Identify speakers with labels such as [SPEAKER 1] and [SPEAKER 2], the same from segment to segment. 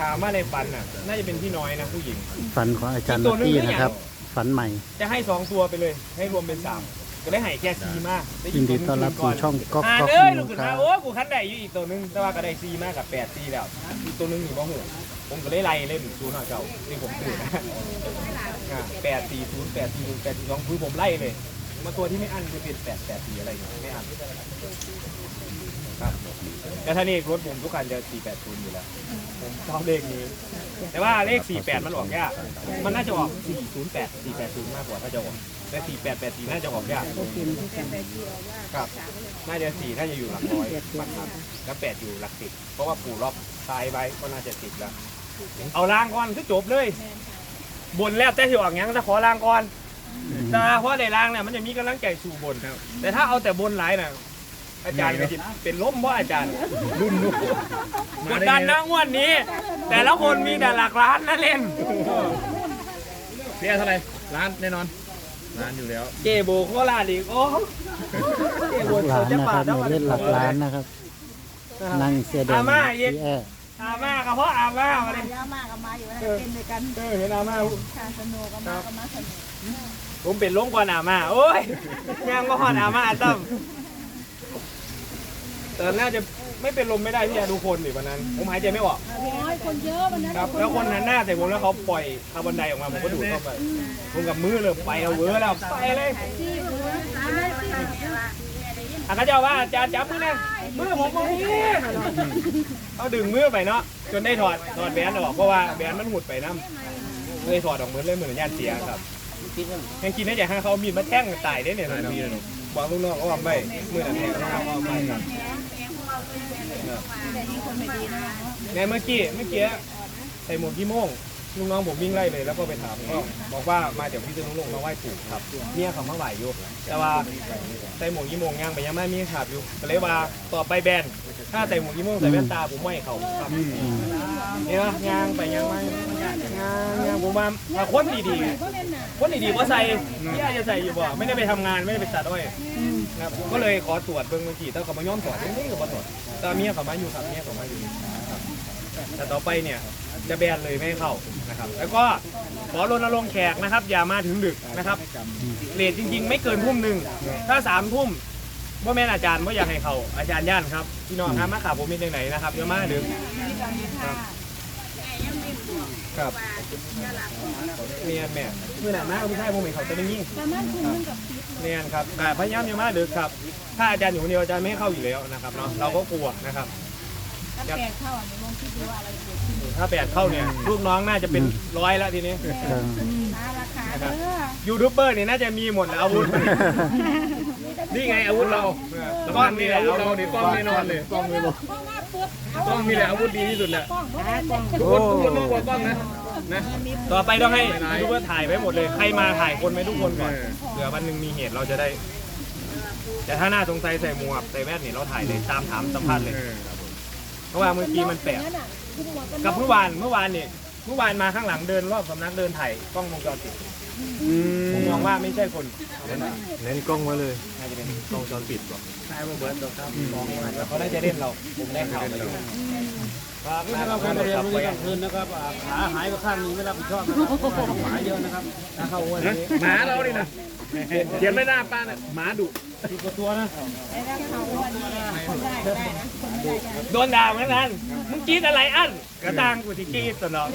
[SPEAKER 1] ถามว่าในฝันน่ะ น่าจะเป็นพี่น้อยนะผู้หญิง
[SPEAKER 2] ฝันของอาจารย์
[SPEAKER 1] อีกตั
[SPEAKER 2] ลั
[SPEAKER 1] ว
[SPEAKER 2] ก
[SPEAKER 1] หนึ่ง
[SPEAKER 2] กี้
[SPEAKER 1] หรือยัง
[SPEAKER 2] นะครับ ฝันใหม่
[SPEAKER 1] จะให้สองตัวไปเลย ให้รวมเป็นสามก็ได้ใหายแค่ซีมากได้
[SPEAKER 2] ยินดีต้อนรับสู่ช่องก๊อก
[SPEAKER 1] อ่า
[SPEAKER 2] ก๊อก
[SPEAKER 1] เอ้ย
[SPEAKER 2] นิ
[SPEAKER 1] ลู
[SPEAKER 2] ว
[SPEAKER 1] กขึ้น
[SPEAKER 2] ค
[SPEAKER 1] มา
[SPEAKER 2] รับ
[SPEAKER 1] โอ้ยกูคันได้อยู่อีกตัวหนึงแต่ว่าก็ได้ซีมากกับแปดซีแล้วอีกตัวหนึงอยู่บ้าหูผมก็ได้ไล่เล่นศูนย์หน่อยเก่าที่ผมตื่นนะอ่าแปดสี่ศูนย์แปดสี่ศูนย์แปดสี่สองคือผมไล่เลย มาตัวที่ไม่อั้นจะเป็นแปดแปดสีอะไรอย่างเงี้ยไม่อั้นครับแต่ถ้าเลขรถผมทุกคันจะสี่แปดศูนย์อยู่แล้วผมชอบเลขนี้ แต่ว่าเลข48มันออกยากมันน่าจะออก408 480มากกว่าถ้าจะออกแต่4884น่าจะออกยากครับน่าจะ4น่าจะอยู่หลักร้อยบางครั้งแล้ว8อยู่หลักสิบเพราะว่าปู่รอบซ้ายไว้ก็น่าจะติดแล้ว เอาล่างก่อนคือจบเลย บนแล้วแต่ที่ออกยังจะขอล่างก่อน แต่เพราะในล่างเนี่ยมันจะมีกำลังใจสู่บนครับ แต่ถ้าเอาแต่บนหลายน่ะอาจารย์ก็จะเป็นล้มเพราะอาจารย์
[SPEAKER 3] รุ่นลูก
[SPEAKER 1] กดดันนะงวดนี้ แต่ละคนมีแต่หลักล้านนะเล่น
[SPEAKER 3] เสียเท่าไหร่ล้านแน่นอนล้านอยู่แล้ว
[SPEAKER 1] เจโบโคราชอีกโอ้เจ
[SPEAKER 2] ห
[SPEAKER 1] โบ
[SPEAKER 2] ลักล้าน
[SPEAKER 1] จะ
[SPEAKER 2] นะค
[SPEAKER 1] ปา
[SPEAKER 2] รั
[SPEAKER 1] ด
[SPEAKER 2] บหนูเล่นหลักล้านนะครับ นั่งเสื้อแดง
[SPEAKER 1] อาม่าอีก
[SPEAKER 2] พี่แอร์
[SPEAKER 1] อาม่ากับพ่ออาม่ามาเลย
[SPEAKER 4] ยามากกับมาอยู่นะเป็นด้วยกัน
[SPEAKER 1] เออเห็นอาม่า
[SPEAKER 4] ค่ะสนุกกับมากับมาสนุก
[SPEAKER 1] ผมเป็นล้มก่อนอาม่าโอ้ยยังก็ฮอนอาม่าตั้มแต่น่าจะไม่เป็นลมไม่ได้พี่อาดูคนดิวันนั้น ผมหายใจไม่ออก
[SPEAKER 4] โอ้ยคนเยอะวันนั้น
[SPEAKER 1] ครับแล้วคนหันหน้าใส่ผมแล้วเขาปล่อยคาร์บอนไดออกมาผมก็ดูดเข้าไปผมกับมือเลยไปเอาเวอร์แล้วไปเลย
[SPEAKER 4] ที่ดูตามได้สิ
[SPEAKER 1] อาจารย์เจ้าว่าอาจารย์จับมือนะ มือผมตรงนี้เขาดึงมือไปเนาะจนได้ถอดถอดแบนออกเพราะว่าแบนมันหุดไปน้ำเลยถอดออกเหมือนเลยเหมือนญาติเสียครับยังคิดได้ใจให้เขาเอามีดมาแท่งตายได้เนี่ยนะบอกลูกน้องเขาว่าไม่มือนั่นแทงเขาว่าไม่ครับเนี่ยเมื่อกี้เมื่อกี้ใส่หมวกกี่โมง ลูกน้องผมวิ่งไล่เลยแล้วก็ไปถามก็บอกว่ามาจากพิษณุโลกมาไหว้ปู่ครับเนี่ยเขามาไหวอยู่ แต่ว่าใส่หมวกยี่โมงย่างไปยังไม่มีขาบอยู่ก็เลยว่าต่อไปแบนถ้าใส่หมวกยี่โมงใส่แว่นตาผมไม่ให้เขาครับเนี่ยย่างไปย่างมาย่างย่างผมมาถ้าคนดีๆคนดีๆว่าใส่ที่อาจจะใส่อยู่บ่ไม่ได้ไปทำงานไม่ได้ไปตัดอ้อยนะครับก็เลยขอตรวจเบื้องเมื่อกี้แต่เขามาย้อมตรวจไม่ได้กับตรวจแต่เมียเขามาอยู่ครับเมียเขามาอยู่ครับแต่ต่อไปเนี่ย จะแบนเลยไม่ให้เข้านะครับ แล้วก็ขอรณรงค์แขกนะครับ อย่ามาถึงดึกนะครับเลทจริง ๆ ไม่เกินทุ่มหนึ่งถ้าสามทุ่มว่าแม่นอาจารย์ว่าอยากให้เขาอาจารย์ย่านครับพี่น้องครับมาขาผมมีตรงไหนนะครับเยอะมากดึกครับครับเมียนแม่เมื่อไหร่มาพี่ชายผมเห็นเขาจะไม่ยิ่ง
[SPEAKER 4] ประมาณคุณนึงกับ
[SPEAKER 1] เนียนครับแต่พยายามเยอะมากดึกครับ ถ้าอาจารย์อยู่คนเดียวอาจารย์ไม่ให้เข้าอยู่แล้วนะครับเนาะเราก็กลัวนะครับ
[SPEAKER 4] ถ้าแปดเข้าอะลองคิดดูว่าอะไรเกิดขึ้น
[SPEAKER 1] ถ้าแปดเข้าเนี่ยลูกน้องน่าจะเป็นร้อยแล้วทีนี้
[SPEAKER 2] เออ
[SPEAKER 4] นะราคาเด้อ
[SPEAKER 1] ยูทูบเบอร์นี่น่าจะมีหมดแล้วอาวุธนี่ไงอาวุธเรา
[SPEAKER 3] กล้องนี่แหละอาวุธเราเนี่ยกล้องแน่นอนเลยกล้องเลยบอก
[SPEAKER 4] กล้องหน้าปุ๊บ
[SPEAKER 3] กล้องนี่แหละอาวุธดีที่สุดแหละ
[SPEAKER 4] กล้องเพราะว่า
[SPEAKER 3] ทุกคนทุกคนต้องกลัวกล้องนะนะ
[SPEAKER 1] ต่อไปต้องให้ยูทูบเบอร์ถ่ายไว้หมดเลยใครมาถ่ายคนไว้ทุกคนก่อน
[SPEAKER 3] เออ
[SPEAKER 1] เผื่อวันหนึ่งมีเหตุเราจะได้ แต่ถ้าหน้าสงสัยใส่หมวกใส่แว่นเนี่ยเราถ่ายเลยตามถามสัมภาษณ์เลย
[SPEAKER 3] เออ
[SPEAKER 1] เพราะว่าเมื่อกี้มันแปลก กับเมื่อวานเมื่อวานเนี่ยเมื่อวานมาข้างหลังเดินรอบสำนักเดินถ่ายกล้องวงจรปิด ผมมองว่าไม่ใช่คน
[SPEAKER 3] เน้นกล้องไว้เลย
[SPEAKER 1] น่าจะเป็น
[SPEAKER 3] กล้องจอปิดบอก
[SPEAKER 1] ใช่เบิร์ดครับมองว่าเขาน่าจะเล่นเราผมได้ข่าวมาอยู่ครับ
[SPEAKER 5] นี่เราคนเรียนรู้กลางคืนนะครับอ่าขาหายไปข้างนึงไม่รับผิดชอบนะครับหมาเยอะนะครับถ้าเข้าวัน
[SPEAKER 3] นะ
[SPEAKER 5] นี้
[SPEAKER 3] หมาเราดินะเขียนไม่หน้าป้าน่ะหมาดุ
[SPEAKER 5] สิบกว่าตัวนะ
[SPEAKER 4] ไอ้ราคาวันนี้คนได้ได้นะคนได้ได้
[SPEAKER 1] โดนด่าเหมือนกันมึงกรีดอะไรอันกระตังกูที่กรีดสนอง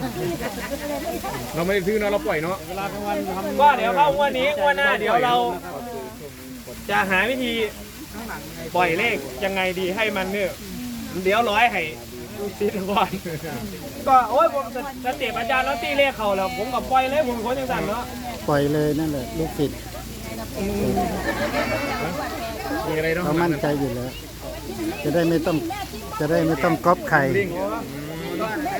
[SPEAKER 3] เราไม่ได้ซื้อเนาะเราปล่อยเนาะ
[SPEAKER 5] เวลากลางวันทำ
[SPEAKER 1] ก็เดี๋ยวเข้างวันนี้งวันหน้าเดี๋ยวเรา จะหาวิธีปล่อยเลขยังไงดีให้มันเนี่ยเดี๋ยวร้อยให้ลูกศิษย์ก่อนก็โอ้ยผมสเต็ปอาจารย์แล้วตีเลขเขาแล้ว ผมกับปล่อยเลยผมเป็นคนยังสั่นเนาะ
[SPEAKER 2] ปล่อยเลยนั่นแหละลูกศิษย์
[SPEAKER 3] มีอะไรต้อง
[SPEAKER 2] เรามั่นใจอยู่แล้ว จะได้ไม่ต้องจะได้ไม่ต้องก๊อปใคร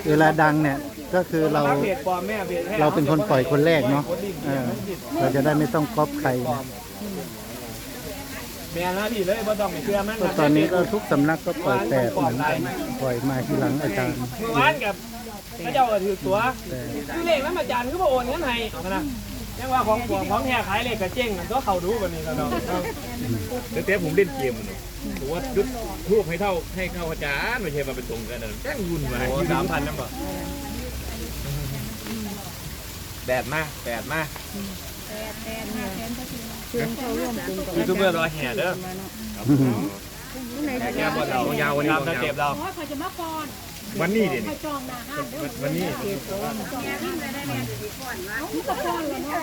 [SPEAKER 2] เวลาดังเนี่ย ก็คือเรา
[SPEAKER 1] เพจปลอมแม่เพจแท้
[SPEAKER 2] เราเป็นคนปล่อยคนแรกเนาะเออเราจะได้ไม่ต้องก๊อปใคร
[SPEAKER 1] แม่นะพี่เลยบ่ต้องไปเชื่อมัน
[SPEAKER 2] ก็ตอนนี้ก็ทุกสำนักก็ปล่อยแต่เหมือนกันปล่อยมาทีหลังอาจารย์
[SPEAKER 1] เมื่อวานกับพระเจ้าก็ถือตัวคือเลขนั้นอาจารย์ก็บ่โอนเงินให้นะยังว่าของปลอมของแท้ขายเลขกระเจ๊งมันก็เขาดูวันนี้แล้วเนาะ
[SPEAKER 3] แต่เต้ผมเล่นเกมมันผมว่ายุดทูบให้เท่าให้เข้าอาจารย์ไม่ใช่มาเป็นตรงกันนะแจ้งยุ่นมา
[SPEAKER 1] โอ้สามพันนั่นบ่ แดดมากแดดมาก
[SPEAKER 4] เชิญเข้าร่วมกลุ่มกับ
[SPEAKER 1] ยูทูบเบอร์รอแห่เด้อแห่แก้บนเรา
[SPEAKER 3] ยาววันนี้
[SPEAKER 1] ตามสเต็ปเรา
[SPEAKER 6] โอ้ยเขาจะมาก่อน
[SPEAKER 3] วันนี้เด่น
[SPEAKER 6] ไปจองหนาห้านเด้อ
[SPEAKER 3] วันนี้
[SPEAKER 6] นี่ก็ก่อนเลยเนาะ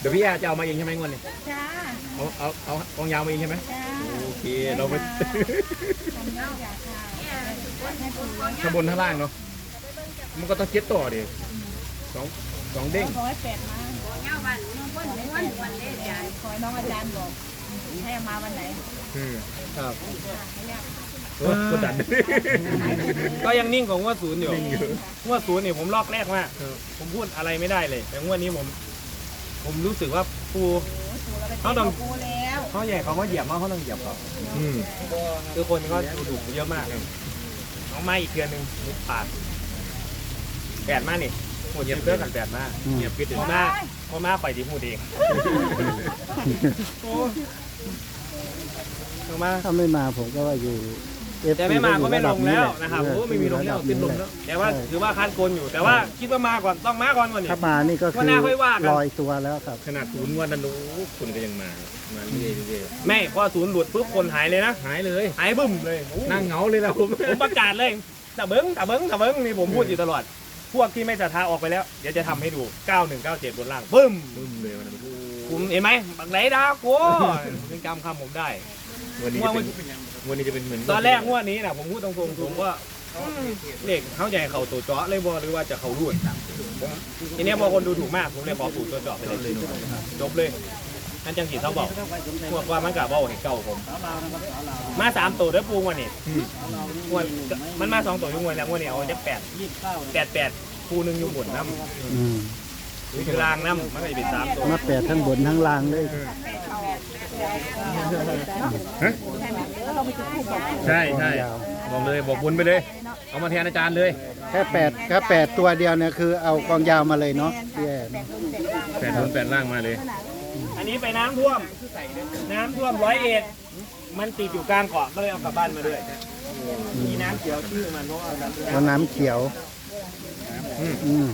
[SPEAKER 3] เดี๋ยวพี่แอร์จะเอามาเองใช่ไหมงวดนี้
[SPEAKER 6] จ้า
[SPEAKER 3] เอาเอาเอากองยาวมาเองใช่ไหม
[SPEAKER 6] จ้า
[SPEAKER 3] โอเคเราไป
[SPEAKER 6] ทำแล้วอยากค่ะ
[SPEAKER 3] ข้างบนข้างล่างเนาะมันก็ต้องเจ็ดต่อดิ สองสองเด้ง
[SPEAKER 6] ร้อยแปดมาคอยน้องอาจารย์บอกให้มาวันไหน
[SPEAKER 3] อืม
[SPEAKER 1] ครับ
[SPEAKER 3] โอ้กดดัน
[SPEAKER 1] ก็ยังนิ่งของงวดศูนย์อยู่งวดศูนย์เนี่ยผมลอกแรกมากผมพูดอะไรไม่ได้เลย แต่งวดนี้ผม ผมรู้สึกว่าปูเขาต้อง
[SPEAKER 6] กูแล้ว
[SPEAKER 1] เขาใหญ่เขามาเหยียบเขาเขาต้องเหยียบเขา
[SPEAKER 3] อืม
[SPEAKER 1] คือคนก็ดูดุเยอะมากเอาไม้อีกเดือนหนึ่งปาดแปดมากนี่ หมดเหยียบเพื่อกันแปดมาก
[SPEAKER 3] เงียบปิด
[SPEAKER 1] พอมาพอมาไปดีพูดเองโอ้เอามา
[SPEAKER 2] ถ้าไม่มาผมก็ว่าอยู่ FC
[SPEAKER 1] แต่ไม่มาก็ไม่ลงแล้ว
[SPEAKER 2] ก็อยู่
[SPEAKER 1] นะครับ
[SPEAKER 2] เออ
[SPEAKER 1] โอ้ไม่มีลงแล้วติดลงแล้วแต่ว่าถือว่าคันโกนอยู่ แต่ว่าคิดว่ามาก่อนต้องมาก่อนวันนี้
[SPEAKER 2] ถ้ามานี่ก็คื
[SPEAKER 1] วัน
[SPEAKER 2] อ
[SPEAKER 1] หน้าค่อยว่ากัน
[SPEAKER 2] ลอยตัวแล้วครับ
[SPEAKER 3] ขนาดศูนย์วันนั้นรู้คุณก็ยังมา มาเรื่อยๆเรื่อย
[SPEAKER 1] ไม่พอศูนย์หลุดปุ๊บคนหายเลยนะ
[SPEAKER 3] ๆหายเลย
[SPEAKER 1] หายบึ้มเลยโอ้
[SPEAKER 3] นั่งเหงาเลยนะผม
[SPEAKER 1] ผมประกาศเลยตะเบิ้งตะเบิ้งตะเบิ้งนี่ผมพูดอยู่ตลอด พวกที่ไม่ศรัทธาออกไปแล้ว เดี๋ยวจะทำให้ดู 9197 บนล่างบึ้ม
[SPEAKER 3] บึ้มเลยวันนั้น
[SPEAKER 1] ผมเห็นไหมบักไหนดาวกูยังจำคำผมได้
[SPEAKER 3] วันนี้จะเป็นวันนี้จะเป็นเหมือน
[SPEAKER 1] ตอนแรกงวดนี้นะผมพูดตรงๆผมว่าเลขเขาใหญ่เขาตัวเจาะเลยบ่หรือว่าจะเขารูดผมทีเนี้ยพอคนดูถูกมากผมเลยขอสูตรตัวเจาะไปเลยจบเลย นั่นจังสีเขาบอกพวกว่ามันกะว่าให้เก่าผมมาสามตัวเด้อปูงวันนี้งวดมันมาสองตัวอยุ่งวันแล้วงวดนี้เอาจะแปด
[SPEAKER 5] ยี่สิบเก้า
[SPEAKER 1] แปดแปดปูหนึ่งอยู่บนน้
[SPEAKER 2] อืมำ
[SPEAKER 1] อยู่กลางน้ำมันก็จะเป็นสามตัว
[SPEAKER 2] มาแปดทั้งบนทั้งล่างเลย
[SPEAKER 3] ใช่ใช่บอกเลยบอกบุญไปเลย เอามาแทนอาจารย์เลย
[SPEAKER 2] แค่แปดแค่แปดตัวเดียวเนี่ยคือเอากองยาวมาเลยเนาะพี่แอน
[SPEAKER 3] แปดบนแปดล่างมาเลย
[SPEAKER 1] อันนี้ไปน้ำท่วม น้ำท่วมร้อยเอ็ดมันติดอยู่กลางเกาะก็เลยเอากลับบ้านมาด้วยมีน้ำเขียวชื่อมันเพราะว่า
[SPEAKER 2] เอาน้ำเขียวอืม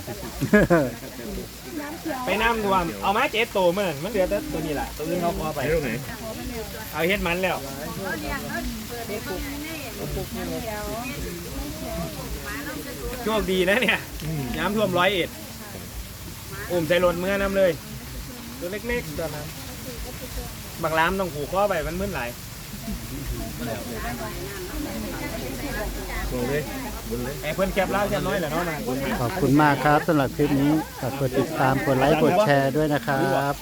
[SPEAKER 1] ไปน้ำท่วม เอามาเจ็ดตัวมันมันเหลือแต่ตัวนี้แหละตัวอื่นเขาพอไป
[SPEAKER 3] ไปตรงไหน
[SPEAKER 1] เอาเฮ็ดมันแล้ว โชคดีนะเนี่ย น้ำท่วมร้อยเอ็ดอุ้มใส่รถเมื่อน้ำเลย ตัวเล็กๆตอนนั้นบางล้ามต้องผูกข้อไปมันมึนไหลาย
[SPEAKER 3] ลงเลยบุญเลย
[SPEAKER 1] ไอ้เพื่อนแคปเล่าแค่น้อยแหละเนาะนะ
[SPEAKER 2] ขอบคุณมากครับสำหรับคลิปนี้ฝากกดติดตามกดไลค์กดแชร์ด้วยนะครับ